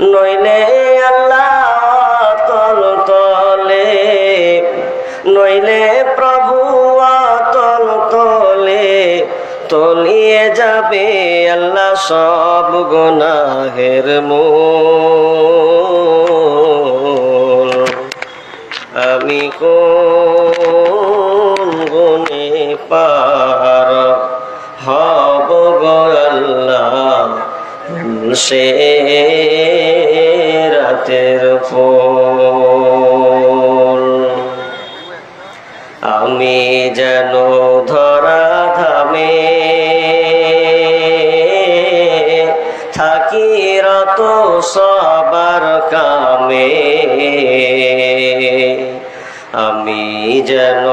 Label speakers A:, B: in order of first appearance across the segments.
A: নইলে আল্লাহ তল তলে নইলে প্রভু তল তলে তলিয়ে যাবে আল্লাহ সব গুনাহের মূল। আমি কোন গুনে পার হব গো আল্লাহ? সে রাতের ফুল আমি যেন ধরা ধামে থাকি রত সবার কামে। আমি যেন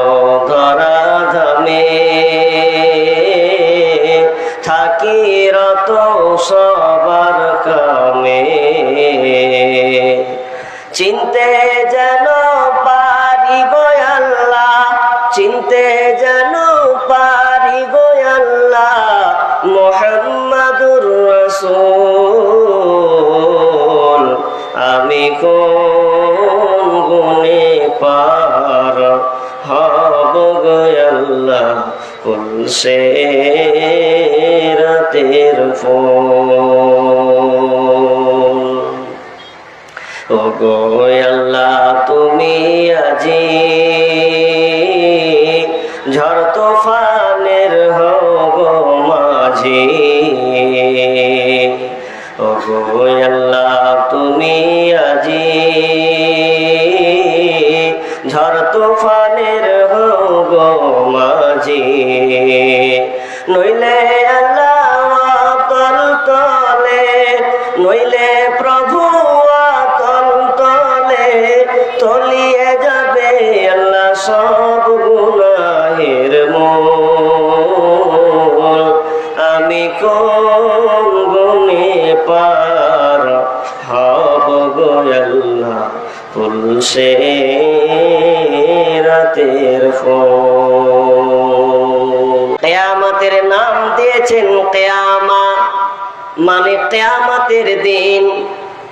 A: কোন গুণে পার হব গয়াল্লা আল্লাহ কুল সে রাতের ফোন ও গয়াল্লা তুমি আজি ফোন। কেয়ামতের নাম দিয়েছেন কেয়ামা মানে কেয়ামতের দিন।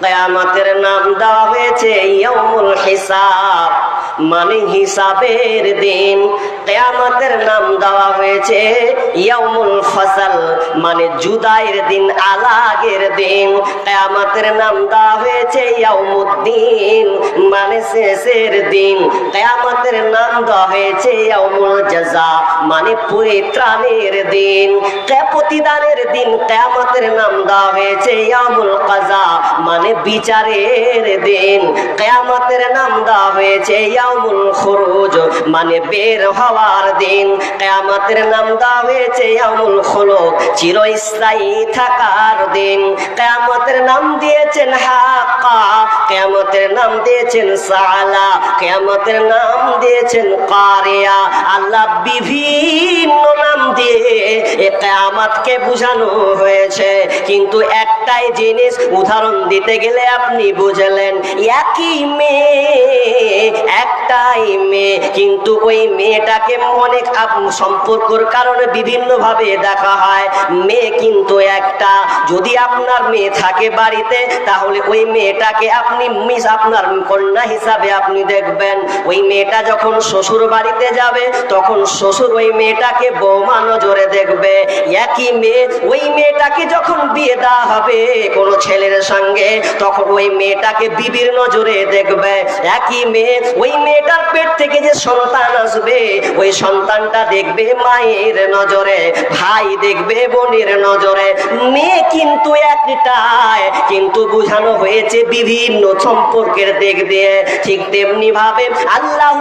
A: কেয়ামতের নাম দেওয়া হয়েছে ইয়মুল হিসাব। মানে হিসাবের দিন। কেয়ামতের নাম দেওয়া হয়েছে ইয়মুল ফসল মানে জুদাইয়ের দিন, আলাগের দিন। কেয়ামতের নাম দেওয়া হয়েছে ইয়মুদ্দিন মানে শেষের দিন। কেয়ামতের নাম দেওয়া হয়েছে ইয়মুল জাজা মানে পরিত্রাণের দিন। প্রতিদানের দিন কেয়ামতের নাম দেওয়া হয়েছে ইয়ামুল কাজা মানে বিচারের দিন। কেয়ামতের নাম দেওয়া হয়েছে ইয়ামুল খুরুজ মানে বের হওয়ার দিন। কেয়ামতের নাম দেওয়া হয়েছে ইয়ামুল খুলুক, চিরস্থায়ী থাকার দিন। কেয়ামতের নাম দিয়েছেন হাক্কা, কেয়ামতের নাম দিয়েছেন সালা, কেয়ামতের নাম দিয়েছেন কারিয়া। আল্লাহ বিভিন্ন নাম দিয়ে এ কেয়ামাতকে বোঝানো হয়েছে। কিন্তু একটাই জিনিস উদাহরণ দিতে গেলে আপনি বুঝলেন, একই মেয়ে কিন্তু ওই মেয়েটাকে অনেক সম্পর্কর কারণে বিভিন্ন ভাবে দেখা হয়। মেয়ে কিন্তু একটা। যদি আপনার মেয়ে থাকে বাড়িতে, তাহলে ওই মেয়েটাকে আপনি মিস আপনার কন্যা হিসাবে আপনি দেখবেন। ওই মেয়েটা যখন শ্বশুর বাড়িতে যাবে, তখন শ্বশুর ওই মেয়েটাকে বৌমা নজরে দেখবে। একই মেয়ে, ওই মেয়েটাকে যখন বিয়ে দেওয়া হবে কোনো ছেলের সঙ্গে, তখন ওই মেয়েটাকে বিবির নজরে দেখবে। একই মেয়ে, ওই মেয়েটার পেট থেকে যে সন্তান আসবে, ওই সন্তানটা দেখবে মায়ের নজরে, ভাই দেখবে বোনের নজরে। মেয়ে কিন্তু একটাই, কিন্তু বোঝানো হয়েছে বিভিন্ন সম্পর্কের দিক দিয়ে। ঠিক তেমনি ভাবে আল্লাহ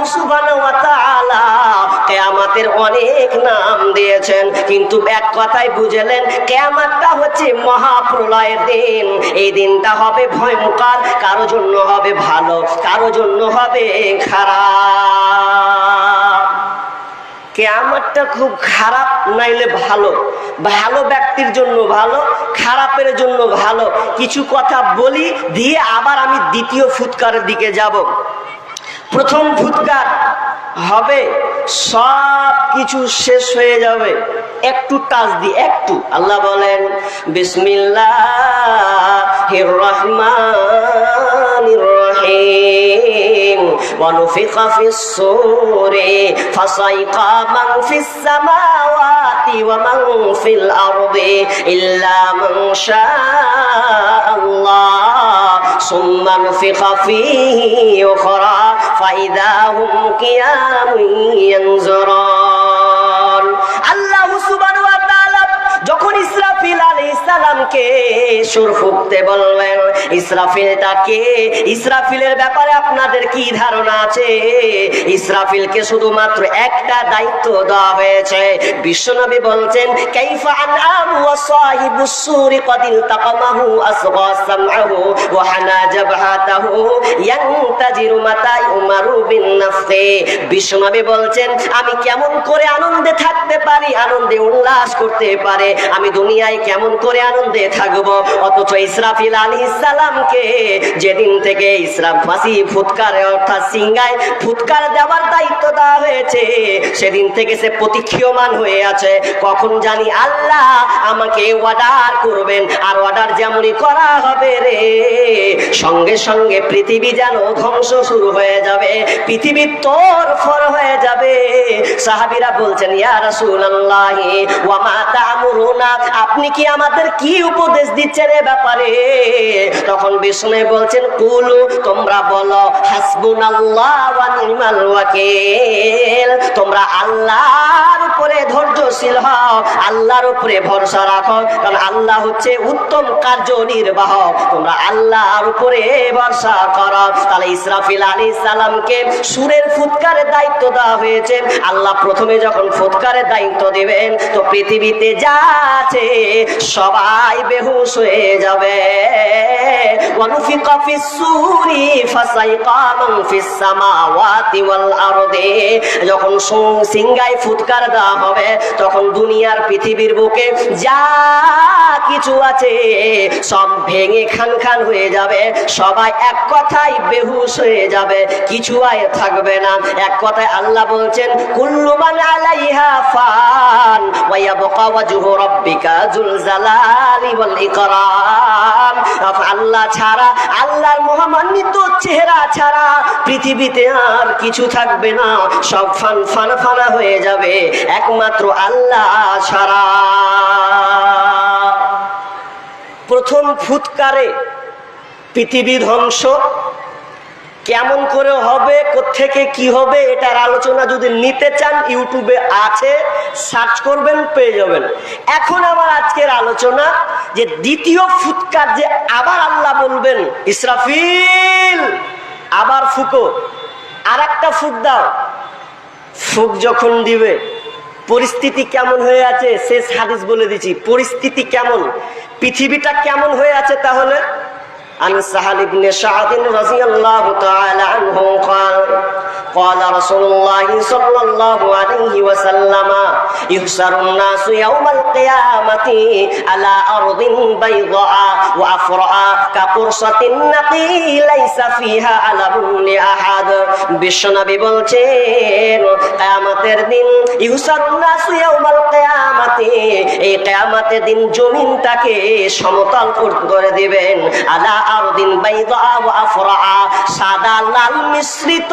A: কেয়ামাতের অনেক নাম দিয়েছেন। কিন্তু এক কথায় বুঝলেন, কেয়ামাতটা হচ্ছে মহাপ্রলয়ের দিন। এই দিনটা হবে ভয়ঙ্কর কারও জন্য হবে ভালো, কারও জন্য হবে খারাপ। কেয়ামতটা খুব খারাপ, নাইলে ভালো। ভালো ব্যক্তির জন্য ভালো, খারাপের জন্য ভালো। কিছু কথা বলি, দিয়ে আবার আমি দ্বিতীয় ফুৎকারের দিকে যাব। প্রথম ফুৎকার হবে, সব কিছু শেষ হয়ে যাবে। একটু টাচ দি, একটু। আল্লাহ বলেন, বিসমিল্লাহির রহমানির রহিম। ونفخ في الصور فصيق من في السماوات ومن في الأرض إلا من شاء الله ثم نفخ فيه أخرى فإذا هم قيام ينظرون الله سبحانه وتعالى যখন ইসরাফিল কে সুর ফুকতে বলবেন। ইসরাফিলটা কে? ইসরাফিলের ব্যাপারে আপনাদের কি ধারণা আছে? ইসরাফিলকে শুধুমাত্র একটা দায়িত্ব দেওয়া হয়েছে। বিশ্বনবী বলছেন, কাইফা আনআম ওয়া সাহিবুস সুরি কদিল তাকামাহু আসগা সামআহু ওয়া হানা জাবহাতাহু ইয়ানতাজিরু মাতা উমারু বিন নাফসে। বিশ্বনবী বলছেন, আমি কেমন করে আনন্দে থাকতে পারি, আনন্দে উল্লাস করতে পারে। আমি দুনিয়ায় কেমন করে আনন্দ থাকব। অথচ ইসরাফিল আলী ইসালামকে যেদিন থেকে ইসরাফ ফাঁসি, ফুৎকার, অর্থাৎ সিঙ্গায় ফুৎকার দেওয়ার দায়িত্ব দেওয়া হয়েছে, সেদিন থেকে সে প্রতীক্ষীয়মান হয়ে আছে। কখন জানি আল্লাহ আমাকে অর্ডার করবেন, আর অর্ডার যেমনই করা হবে রে সঙ্গে সঙ্গে পৃথিবী যেন ধ্বংস শুরু হয়ে যাবে পৃথিবী তোর ফর হয়ে যাবে। সাহাবিরা বলছেন আপনি কি আমাদের কি উপদেশ দিচ্ছেন এ ব্যাপারে? তখন বিষ্ণু বলছেন, কুলু, তোমরা বলো, হাসবুনাল্লাহ ওয়া নি'মাল ওয়াকিল। তোমরা আল্লাহর উপরে ধৈর্যশীল হও, আল্লাহর উপরে ভরসা রাখো, কারণ আল্লাহ হচ্ছে উত্তম কার্য নির্বাহ তোমরা আল্লাহর উপরে ভরসা করো তাহলে ইসরাফিল আলাইহিস সালামকে সুরের ফুৎকারের দায়িত্ব দেওয়া হয়েছে আল্লাহ প্রথমে যখন ফুৎকারের দায়িত্ব দিবেন তো পৃথিবীতে যা আছে সবাই বেহুশ হয়ে যাবে ونفق في السور فصيق من في السماوات والأرض যখন সং- সিংগায় ফুৎকার দেওয়া হবে তখন দুনিয়ার পৃথিবীর বুকে যা কিছু আছে সব ভেঙে খান খান হয়ে যাবে সবাই এক কথায় বেহুশ হয়ে যাবে, কিছু আয় থাকবে না। এক কথায় আল্লাহ বলছেন, কুল্লু মান আলাইহা ফান, ওয়া ইয়াবকা ওয়াজহু রাব্বিকা যুল জালালি ওয়াল ইকরাম। আল্লাহ ছাড়া, আল্লাহর মহামান্বিত চেহারা ছাড়া পৃথিবীতে আর কিছু থাকবে না। সব ফান ফান ফানা হয়ে যাবে, একমাত্র আল্লাহ ছাড়া। প্রথম ফুৎকারে পৃথিবী ধ্বংস। কেমন করে হবে থেকে কি হবে, এটার আলোচনা যদি নিতে চান, ইউটিউবে আছে, সার্চ করবেন, পেয়ে যাবেন। এখন আমার আজকের আলোচনা, যে দ্বিতীয় ফুৎকার যে আবার আল্লাহ বলবেন, ইসরাফিল, আবার ফুকো। আর একটা ফুক দাও। ফুক যখন দিবে, পরিস্থিতি কেমন হয়ে আছে, শেষ হাদিস বলে দিচ্ছি, পরিস্থিতি কেমন? পৃথিবীটা কেমন হয়ে আছে তাহলে? عن سهل بن سعد رضي الله تعالى عنه قال قال رسول الله صلى الله عليه وسلم يحشر الناس يوم القيامة على أرض بيضاء وأفرع كقرصة النقي ليس فيها علم لأحد বিশ্বনবী বলছেন কিয়ামতের দিন ইহসারুন নাস ইয়াউমাল কিয়ামাতে এই কিয়ামতের দিন জমিনটাকে সমতল করে দিবেন আলা আরদিন বাইদা ওয়া আফরা সাদা লাল মিশ্রিত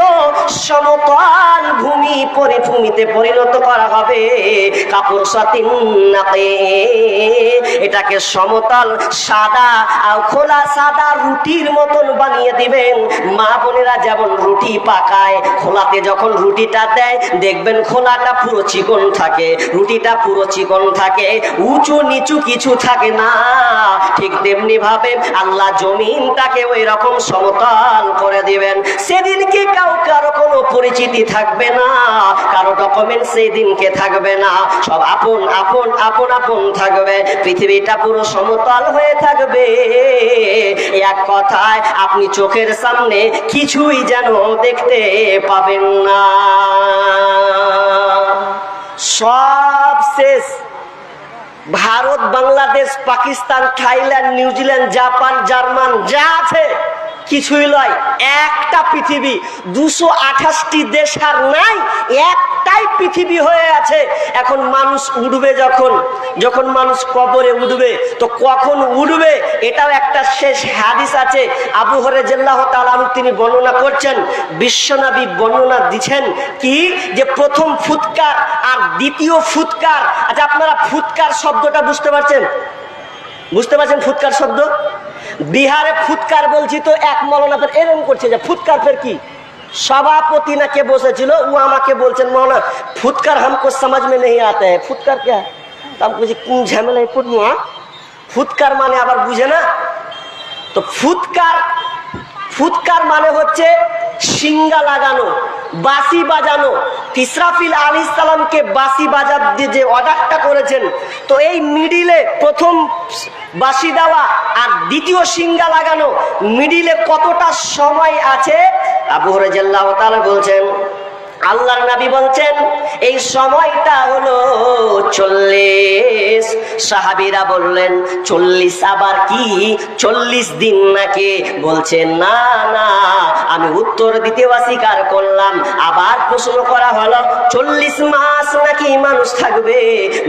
A: সমতল ভূমি পরিভূমিতে পরিণত করা হবে। কাপড় সাতিন এটাকে সমতল, সাদা খোলা সাদা রুটির মতন বানিয়ে দিবেন। মা বোনেরা যেমন রুটি পাকায়, খোলাতে যখন রুটিটা দেয়, দেখবেন খোলাটা পুরো চিকন থাকে। রুটিটা পুরো চিকন থাকে, উঁচু নিচু কিছু থাকে না। ঠিক তেমনি ভাবে আল্লাহ জমিনটাকে ওই রকম সমতল করে দিবেন। সেদিন কি কাউ কারও কোনো পরিচিতি থাকবে না, কারও ডকুমেন্ট সেই দিনকে থাকবে না, সব আপন আপন আপন আপন থাকবে, পৃথিবীটা পুরো সমতল হয়ে থাকবে। এক কথায়, আপনি চোখের সামনে কিছুই যেন দেখতে পাবেন না। সব শেষ। Bharat, Bangladesh, Pakistan, Thailand, New Zealand, Japan, German, যা আছে কিছুই নয় একটা পৃথিবী, দুশো আঠাশটি দেশ আর নাই, একটাই পৃথিবী হয়ে আছে। এখন মানুষ উঠবে যখন যখন মানুষ কবরে উঠবে, তো কখন উঠবে এটাও একটা শেষ হাদিস আছে। আবু হরে জেল্লাহ তালাহু তিনি বর্ণনা করছেন, বিশ্বনবী বর্ণনা দিচ্ছেন কি? যে প্রথম ফুৎকার আর দ্বিতীয় ফুৎকার আচ্ছা আপনারা ফুৎকার শব্দটা বুঝতে পারছেন? বুঝতে পারছেন ফুৎকার শব্দ? বিহারে ফুৎকার বলছি তো এক মৌলানা ফের এরম করছে যে ফুৎকার ফের কি? সভাপতি না কে বসেছিল, ও আমাকে বলছেন, মৌলানা, ফুৎকার হামকো সমাজ মে নেই আতে হ্যাঁ ফুৎকার কে আমি বলছি, কোন ঝামেলায় পড়ব হ্যাঁ? ফুৎকার মানে আবার বুঝে না? তো ফুৎকার ফুৎকার মানে হচ্ছে সিঙ্গা লাগানো বাসি বাজানো। ইসরাফিল আলী ইসলামকে বাসি বাজার দিয়ে যে অর্ডারটা করেছেন, তো এই মিডিলে প্রথম বাসি দেওয়া আর দ্বিতীয় সিঙ্গা লাগানো মিডিলে কতটা সময় আছে? আবু হরাজাল্লাহ তারা বলছেন আল্লাহর নবী বলছেন, এই সময়টা হলো চল্লিশ। সাহাবিরা বললেন, চল্লিশ আবার কি? চল্লিশ দিন নাকি? বলছেন না না, আমি উত্তর দিতে অস্বীকার করলাম। আবার প্রশ্ন করা হলো, চল্লিশ মাস নাকি মানুষ থাকবে?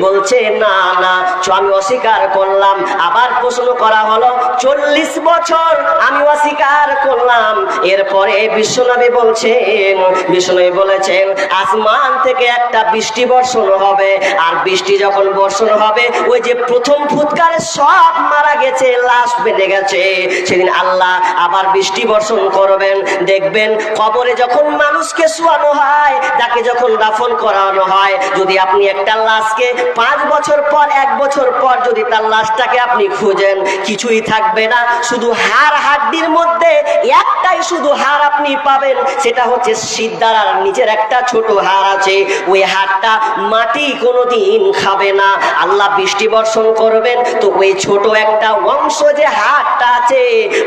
A: বলছে, না না আমি অস্বীকার করলাম। আবার প্রশ্ন করা হলো, চল্লিশ বছর আমি অস্বীকার করলাম। এরপরে বিশ্বনবী বলছেন, বিশ্বনবী বলেছেন আসমান থেকে একটা বৃষ্টি বর্ষণ হবে। আর বৃষ্টি যখন বর্ষণ হবে, ওই যে প্রথম ফুৎকারে সব মারা গেছে, লাশ বেঁধে গেছে। সেদিন আল্লাহ আবার বৃষ্টি বর্ষণ করবেন। দেখবেন কবরে যখন মানুষকে শোয়ানো হয়, তাকে যখন দাফন করানো হয়, যদি আপনি একটা লাশকে পাঁচ বছর পর, এক বছর পর যদি তার লাশটাকে আপনি খুঁজেন, কিছুই থাকবে না। শুধু হাড় হাড্ডির মধ্যে একটাই শুধু হাড় আপনি পাবেন, সেটা হচ্ছে সিদ্ধারার নিচের একটা ছোট হাড় আছে, ওই হাড়টা মাটি কোনোদিন খাবে না। আল্লাহ বৃষ্টি বর্ষণ করবেন, তো ওই ছোট একটা অংশ যে হাড়টা আছে,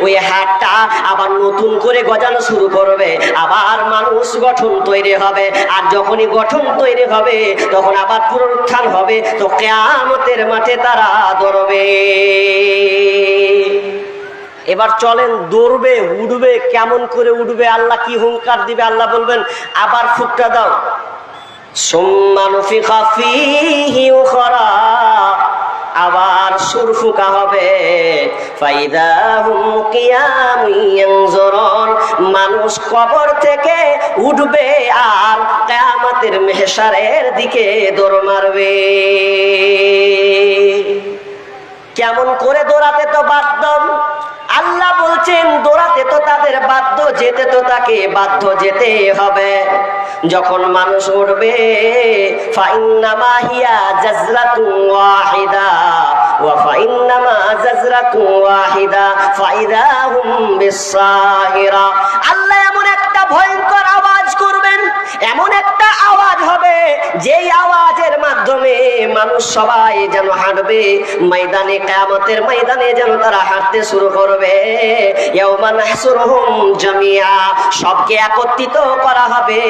A: ওই হাড়টা আবার নতুন করে গজানো শুরু করবে, আবার মানুষ গঠন তৈরি হবে। আর যখনই গঠন তৈরি হবে, তখন আবার পুনরুত্থান হবে, তো কেয়ামতের মাঠে তারা ধরবে। এবার চলেন, দৌড়বে উঠবে কেমন করে উঠবে আল্লাহ কি হুঙ্কার দিবে, আল্লাহ বলবেন, আবার ফুটটা দাও। আবার সুর ফুকা হবে। মানুষ কবর থেকে উঠবে আর কিয়ামতের মেহশারের দিকে দৌড় মারবে। কেমন করে দৌড়াতে তো বাধ্য আল্লাহ দৌড়াতে তো তাদের বাধ্য যেতে তো তাকে বাধ্য যেতে হবে। যখন মানুষ উঠবে আল্লাহ এমন একটা ভয়ঙ্কর আওয়াজ করবেন, এমন একটা আওয়াজ হবে। আওয়াজের মাধ্যমে মানুষ সবাই যেন হাঁটবে, ময়দানে ময়দানে যেন তারা হাঁটতে শুরু করবে। জামিয়া, সবকে একত্রিত করা হবে।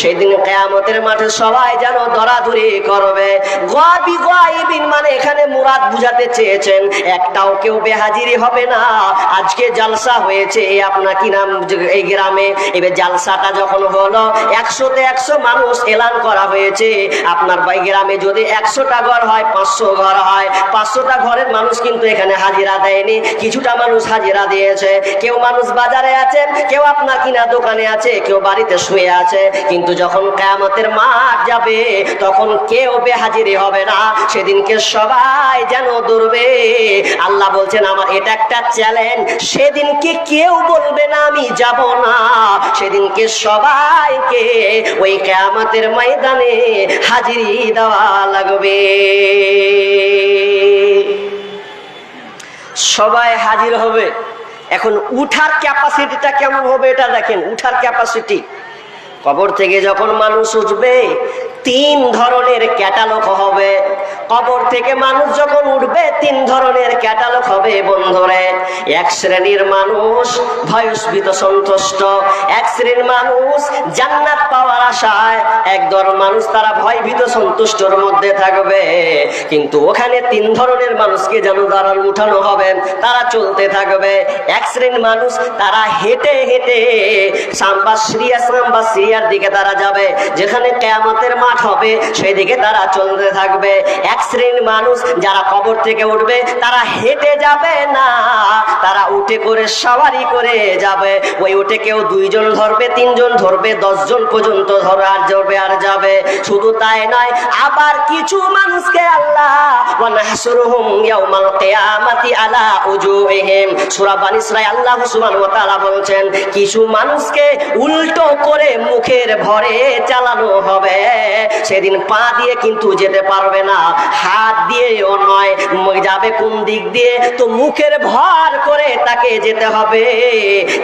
A: সেদিন কিয়ামতের মাঠে সবাই যেন দরাদরি করবে। মানে এখানে মুরাদ বুঝাতে চেয়েছেন, একটাও কেউ বেহাজিরি হবে না। আজকে জালসা হয়েছে আপনার কি নাম? এই গ্রামে, এবার জালসাটা যখন হলো একশোতে একশো মানুষ এলান করা হয়েছে। আপনার বাই গ্রামে যদি একশোটা ঘর হয়, পাঁচশো ঘর হয়। পাঁচশোটা ঘরের মানুষ কিন্তু এখানে হাজিরা দেয়নি। কিছুটা মানুষ হাজিরা দিয়েছে। কেউ মানুষ বাজারে আছে, কেউ আপনার কিনা দোকানে আছে, কেউ বাড়িতে শুয়ে আছে। কিন্তু যখন কেয়ামতের মাঠ যাবে, তখন কেউ বেহাজিরি হবে না। সেদিনকে সবাই যেন দৌড়বে। আল্লাহ বলছেন, আমার এটা একটা চ্যালেঞ্জ সেদিনকে কেউ বলবে না, আমি যাব না। সেদিনকে সবাইকে ওই কেয়ামতের ময়দানে হাজির দেওয়া লাগবে। সবাই হাজির হবে। এখন উঠার ক্যাপাসিটিটা কেমন হবে এটা দেখেন, উঠার ক্যাপাসিটি কবর থেকে যখন মানুষ উঠবে তিন ধরনের ক্যাটালগ হবে। কবর থেকে মানুষ যখন উঠবে, তিন ধরনের ক্যাটালগ হবে বন্ধুরে। এক শ্রেণির মানুষ ভয়স্মিত সন্তুষ্ট, এক শ্রেণির মানুষ জান্নাত পাওয়ার আশায়, এক দল মানুষ তারা ভয়ভীত সন্তুষ্টর মধ্যে থাকবে। কিন্তু ওখানে তিন ধরনের মানুষকে যেন দাঁড়ান উঠানো হবে, তারা চলতে থাকবে। এক শ্রেণির মানুষ তারা হেঁটে হেঁটে সাম্বা সিরিয়া সাম্বা সিরিয়ার দিকে তারা যাবে, যেখানে কেয়ামতের মাঠ হবে সেই দিকে তারা চলতে থাকবে। এক শ্রেণির মানুষ যারা কবর থেকে উঠবে, তারা হেঁটে যাবে না। তারা উঠে করে সাওয়ারি করে যাবে। ওই উঠে কেউ দুইজন ধরবে, তিনজন ধরবে, দশজন পর্যন্ত ধরে আর ধরবে, আর যাবে। শুধু তাই নয়, আবার কিছু মানুষকে আল্লাহ কিছু মানুষকে উল্টো করে মুখের ভরে চালানো হবে। সেদিন পা দিয়ে কিন্তু যেতে পারবে না। হাত দিয়েও নয় যাবে কোন দিক দিয়ে? তো মুখের ভর করে তাকে যেতে হবে।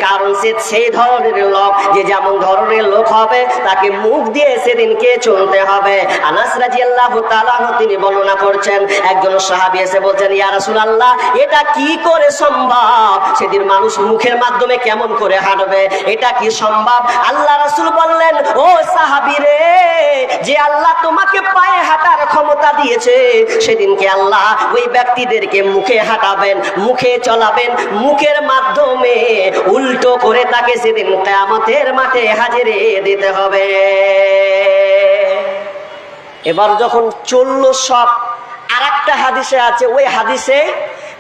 A: কারণ সে সেই ধরনের লোক, যে যেমন ধরনের লোক হবে, তাকে মুখ দিয়ে সেদিনকে চলতে হবে। আনাস রাদিয়াল্লাহু তাআলা তিনি বর্ণনা করছেন, একজন সাহাবী এসে বলছেন, ইয়া রাসূলুল্লাহ, এটা কি করে সম্ভব? সেদিন মানুষ মুখের মাধ্যমে কেমন করে হাঁটবে? এটা কি সম্ভব? আল্লাহ রাসুল বললেন, ও সাহাবী রে যে আল্লাহ তোমাকে পায়ে হাঁটার ক্ষমতা দিয়েছে, সেদিনকে আল্লাহ ওই ব্যক্তিদেরকে মুখে হাঁটাবেন, মুখে চলাবেন, মুখের মাধ্যমে উল্টো করে তাকে সেদিন কেয়ামতের মাঠে হাজিরে দিতে হবে। এবার যখন চলল সব আর একটা হাদিসে আছে, ওই হাদিসে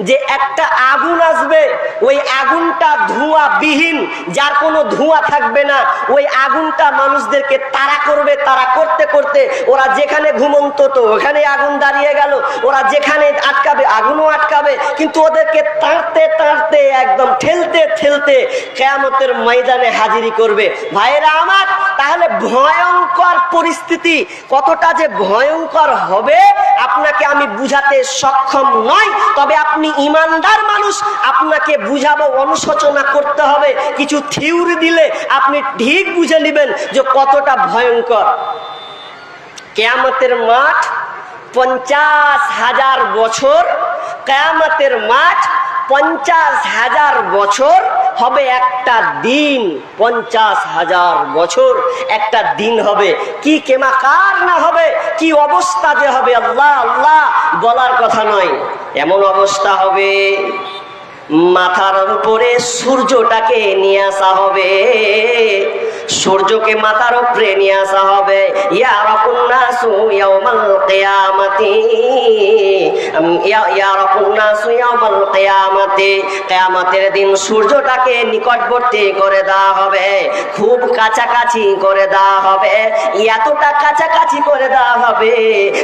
A: যে একটা আগুন আসবে, ওই আগুনটা ধোঁয়া বিহীন যার কোনো ধোঁয়া থাকবে না, ওই আগুনটা মানুষদেরকে তারা করবে তারা করতে করতে, ওরা যেখানে ঘুমন্ত তো ওখানে আগুন দাঁড়িয়ে গেল, ওরা যেখানে আটকাবে আগুনও আটকাবে, কিন্তু ওদেরকে তাড়তে তাড়তে, একদম ঠেলতে ঠেলতে কেয়ামতের ময়দানে হাজিরি করবে। ভাইরা আমার, তাহলে ভয়ঙ্কর পরিস্থিতি কতটা যে ভয়ঙ্কর হবে, আপনাকে আমি বুঝাতে সক্ষম নয় তবে আপনি ইমানদার মানুষ, আপনাকে বুঝাবো, অনুশোচনা করতে হবে, কিছু থিওরি দিলে আপনি ঠিক বুঝে নেবেন যে কতটা ভয়ঙ্কর। কেয়ামতের মাঠ পঞ্চাশ হাজার বছর, কেয়ামতের মাঠ পঞ্চাশ হাজার বছর হবে একটা দিন, পঞ্চাশ হাজার বছর একটা দিন হবে। কি কেমাকার না হবে, কি অবস্থা যে হবে, আল্লাহ আল্লাহ, বলার কথা নয়। এমন অবস্থা হবে, মাথার উপরে সূর্যটাকে নিয়ে আসা হবে। সূর্যকে মাথার উপরে নিয়ে আসা হবে। দিন সূর্যটাকে নিকটবর্তী করে দেওয়া হবে। খুব কাছাকাছি করে দেওয়া হবে। এতটা কাছাকাছি করে দেওয়া হবে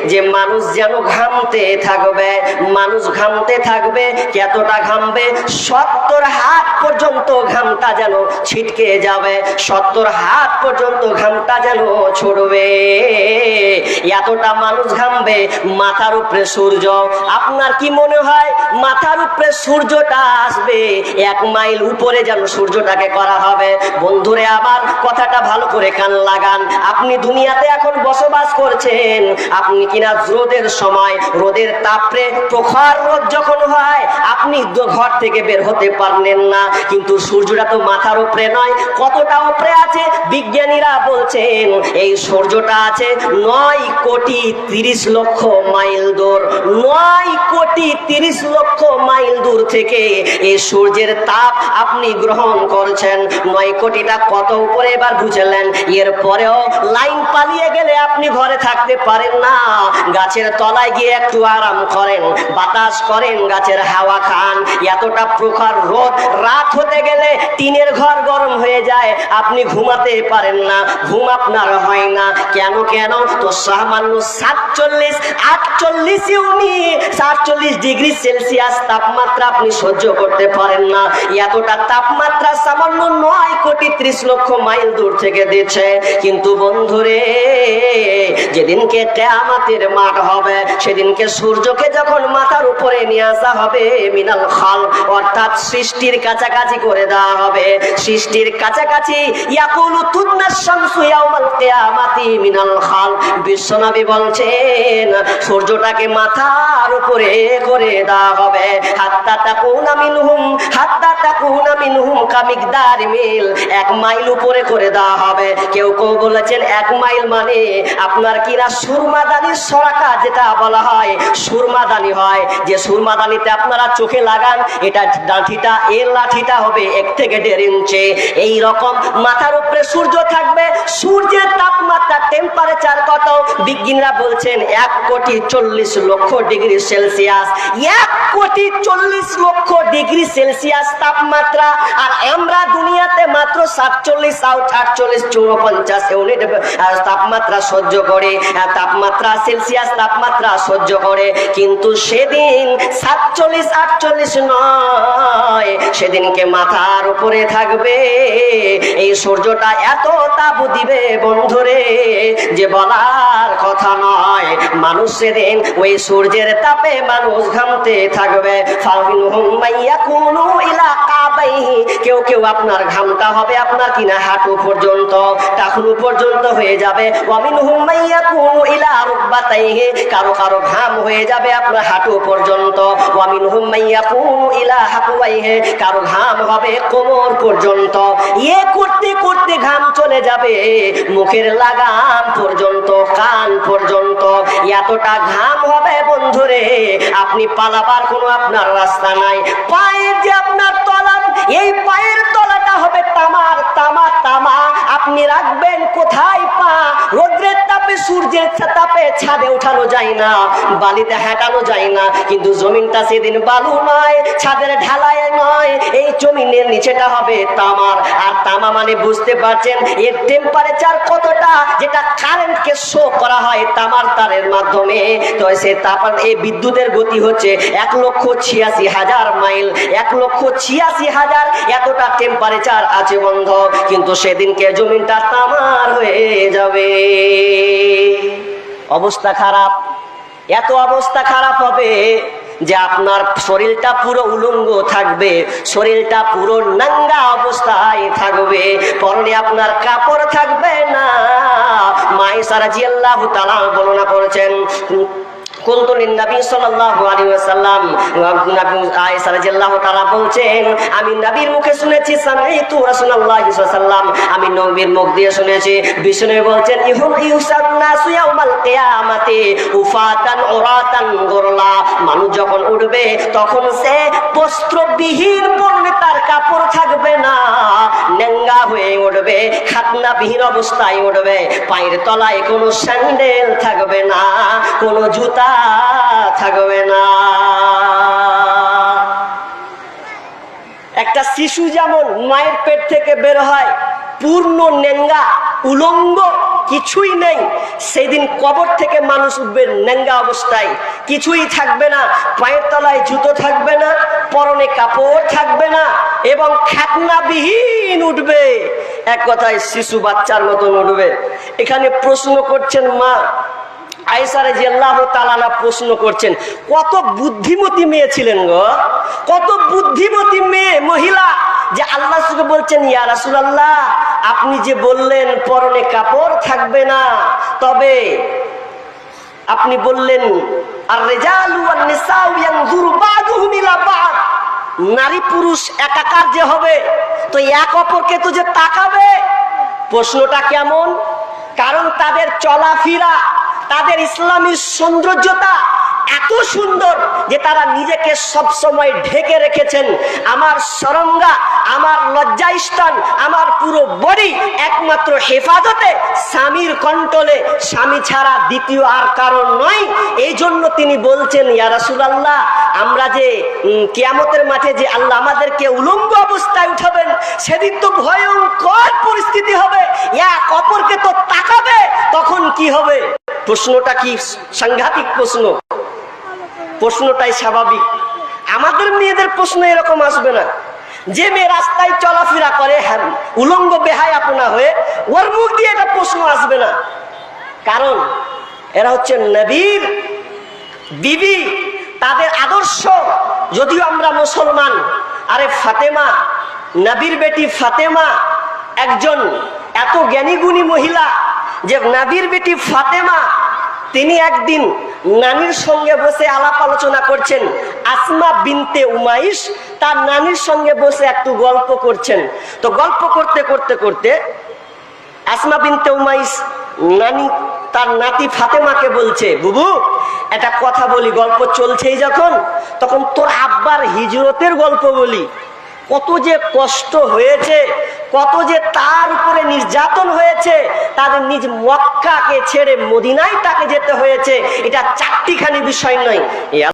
A: যে মানুষ যেন ঘামতে থাকবে। মানুষ ঘামতে থাকবে। কতটা ঘামবে? সত্তর হাত পর্যন্ত ঘামটা যেন ছিটকে যাবে। সত্তর হাত পর্যন্ত ঘামটা যেন ছড়বে। এতটা মানুষ ঘামবে, মাথার উপরে সূর্য। আপনার কি মনে হয়, মাথার উপরে সূর্যটা আসবে? এক মাইল উপরে যেন সূর্যটাকে করা হবে। বন্ধুরে আবার কথাটা ভালো করে কান লাগান। আপনি দুনিয়াতে এখন বসবাস করছেন। আপনি কিনা রোদের সময়, রোদের তাপরে প্রখর রোদ যখন হয়, আপনি ঘর থেকে বের হতে পারলেন না। কিন্তু সূর্যটা তো মাথার উপরে নয়, কতটা উপরে আছে? বিজ্ঞানীরা বলছেন, এই সূর্যটা আছে নয় কোটি তিরিশ লক্ষ মাইল দূর। নয় কোটি তিরিশ লক্ষ মাইল দূর থেকে এই সূর্যের তাপ আপনি গ্রহণ করছেন। নয় কোটিটা কত উপরে এবার বুঝলেন? এর পরেও লাইন পালিয়ে গেলে আপনি ঘরে থাকতে পারেন না। গাছের তলায় গিয়ে একটু আরাম করেন, বাতাস করেন, গাছের হাওয়া খান। এতটা প্রখর রোদ, রাত হতে গেলে টিনের ঘর গরম হয়ে যায়। আপনি ঘুমাতে পারেন না, ঘুম আপনার হয় না। কেন কেন? তো সামান্য সাতচল্লিশ, আটচল্লিশ উনি সাতচল্লিশ ডিগ্রি সেলসিয়াস তাপমাত্রা আপনি সহ্য করতে পারেন না। এতটা তাপমাত্রা সামান্য নয় কোটি ত্রিশ লক্ষ মাইল দূর থেকে দিচ্ছে। কিন্তু বন্ধুরে, যেদিনকে কেয়ামাতের মাঠ হবে, সেদিনকে সূর্যকে যখন মাথার উপরে নিয়ে আসা হবে, মিনাল খাল অর্থাৎ সৃষ্টির কাছাকাছি করে দেওয়া হবে। সৃষ্টির কাছাকাছি ইয়াকুলু বলছেন সূর্যটাকে মাথার উপরে করে দেওয়া হবে। হাত্তা তাকুনা নুহুম হাত্তা মানে আপনার চোখে লাগান, এটা এর লাঠিটা হবে এক থেকে দেড় ইঞ্চি। এই রকম মাথার উপরে সূর্য থাকবে। সূর্যের তাপমাত্রা টেম্পারেচার কত? বিজ্ঞানীরা বলছেন এক কোটি চল্লিশ লক্ষ ডিগ্রি সেলসিয়াস। এক কোটি চল্লিশ লক্ষ ডিগ্রি সেলসিয়াস তাপমাত্রা, আর আমরা দুনিয়াতে মাত্র সাতচল্লিশ আটচল্লিশ চৌপঞ্চাশ ইউনিট তাপমাত্রা সহ্য করে তাপমাত্রা সেলসিয়াস তাপমাত্রা সহ্য করে। কিন্তু সেদিন সাতচল্লিশ আটচল্লিশ নয়, সেদিনকে মাথার উপরে থাকবে। এই সূর্যটা এত তাপ দিবে বন্ধুরে, যে বলার কথা নয়। মানুষ সেদিন ওই সূর্যের তাপে মানুষ ঘামতে থাকবে। ফালমিনহুম মাইয়াকুনু ইলা ka কাবাইহি কেউ কেউ আপনার ঘামটা হবে আপনার কিনা হাঁটু পর্যন্ত টাকুনু পর্যন্ত হয়ে যাবে। ওয়ামিনহুম মাইয়াকুনু ইলা কারও কারও ঘাম হয়ে যাবে আপনার হাঁটু পর্যন্ত। মাইয়াকুনু ইলা কারও ঘাম হবে কোমর পর্যন্ত। ইয়ে করতে করতে ঘাম চলে যাবে, মুখের লাগাম পর্যন্ত, কান পর্যন্ত। এতটা ঘাম হবে বন্ধুরে, আপনি পালাবার কোনো আপনার রাস্তা নাই। পায়ের যে আপনার তলা এই পায়ের তলাটা হবে তামা আপনি রাখবেন কোথায় পা? রোদ্রের তাপে, সূর্যের তাপে ছাদে উঠানো যায় না, বালিতে হাঁটানো যায় না, কিন্তু জমিনটা সেদিন বালু নয়, ছাদের ঢালাই নয়, এই জমিনের নিচেটা হবে তামার। আর তামা মানে বুঝতে পারছেন, এর টেম্পারেচার কতটা, যেটা কারেন্টকে শো করা হয় তামার তারের মাধ্যমে। তো সে তারপর এই বিদ্যুতের গতি হচ্ছে এক লক্ষ ছিয়াশি হাজার মাইল। এক লক্ষ ছিয়াশি হাজার, এতটা টেম্পারেচার আছে বন্ধ কিন্তু সেদিনকে জমিনটা তামার হয়ে যাবে। অবস্থা খারাপ। এত অবস্থা খারাপ হবে যে আপনার শরীরটা পুরো উলঙ্গ থাকবে, শরীরটা পুরো নাঙ্গা অবস্থায় থাকবে। পরনে আপনার কাপড় থাকবে না। মাইসারা জিয়াল্লাহ তালা বর্ণনা করেছেন আমি নবীর মুখে শুনেছি আমি নবীর মুখ দিয়ে শুনেছি। বিষ্ণু বলছেন মানুষ যখন উঠবে, তখন সে বস্ত্রবিহীন পরনে তার কাপড় থাকবে না। নেঙ্গা হয়ে উঠবে খাতনা খাতনাবিহীন অবস্থায় উঠবে। পায়ের তলায় কোনো স্যান্ডেল থাকবে না, কোনো জুতা থাকবে না। একটা শিশু যেমন মায়ের পেট থেকে বের হয়, পূর্ণ নেঙ্গা উলঙ্গ, কিছুই নেই। সেদিন কবর থেকে মানুষ উঠবে নেঙ্গা অবস্থায়। কিছুই থাকবে না, পায়ের তলায় জুতো থাকবে না, পরনে কাপড় থাকবে না, এবং খাতনাবিহীন উঠবে। এক কথায় শিশু বাচ্চার মতন উঠবে। এখানে প্রশ্ন করছেন মা আয়সারে যে আল্লাহ তালানা প্রশ্ন করছেন, কত বুদ্ধিমতী মেয়ে ছিলেন গো? কত বুদ্ধিমতী মেয়ে, মহিলা? যে আল্লাহ বলছেন, ইয়া রাসূলুল্লাহ, আপনি যে বললেন পরনে কাপড় থাকবে না, তবে আপনি বললেন আর রেজালু ওয়ান নিসাউ ইয়ানজুরু বাদুহুম ইলা নারী পুরুষ একাকার যে হবে, তো এক অপরকে তো যে তাকাবে? প্রশ্নটা কেমন? কারণ তাদের চলাফেরা তাদের ইসলামী সৌন্দর্যতা এত সুন্দর যে তারা নিজেকে সব সময় ঢেকে রেখেছেন। আমার সরঙ্গা, আমার লজ্জাস্থান আমার পুরো বডি একমাত্র হেফাজতে স্বামীর কন্ট্রোলে স্বামী ছাড়া দ্বিতীয় আর কারণ নয়। এই জন্য তিনি বলছেন ইয়ারাসুল আল্লাহ আমরা যে কিয়ামতের মাঠে যে আল্লাহ আমাদেরকে উলঙ্গ অবস্থায় উঠাবেন, সেদিন তো ভয়ঙ্কর পরিস্থিতি হবে। এক অপরকে তো তাকাবে, তখন কি হবে? প্রশ্নটা কি সাংঘাতিক প্রশ্ন? প্রশ্নটাই স্বাভাবিক। আমাদের মেয়েদের প্রশ্ন এরকম আসবে না। যে মেয়ে রাস্তায় চলাফেরা করে হ্যাঁ, উলঙ্গ বেহায় আপনা হয়ে ওর মুখ দিয়ে এটা প্রশ্ন আসবে না। কারণ এরা হচ্ছে নবীর বিবি তাদের আদর্শ। যদিও আমরা মুসলমান আরে ফাতেমা নবীর বেটি ফাতেমা একজন এত জ্ঞানীগুণী মহিলা যে নবীর বেটি ফাতেমা তিনি একদিন নানির সঙ্গে বসে আলাপ আলোচনা করছেন। আসমা বিনতে উমাইশ তার নানির সঙ্গে বসে একটু গল্প করছেন। তো গল্প করতে করতে করতে আসমা বিনতে উমাইশ নানি তার নাতি ফাতেমাকে বলছে, বুবু, একটা কথা বলি, গল্প চলছেই যখন, তখন তোর আব্বার হিজরতের গল্প বলি। কত যে কষ্ট হয়েছে, কত যে তার উপরে নির্যাতন হয়েছে, তাদের নিজ মক্কাকে ছেড়ে মদিনায় তাকে যেতে হয়েছে, এটা চারটিখানি বিষয় নয়।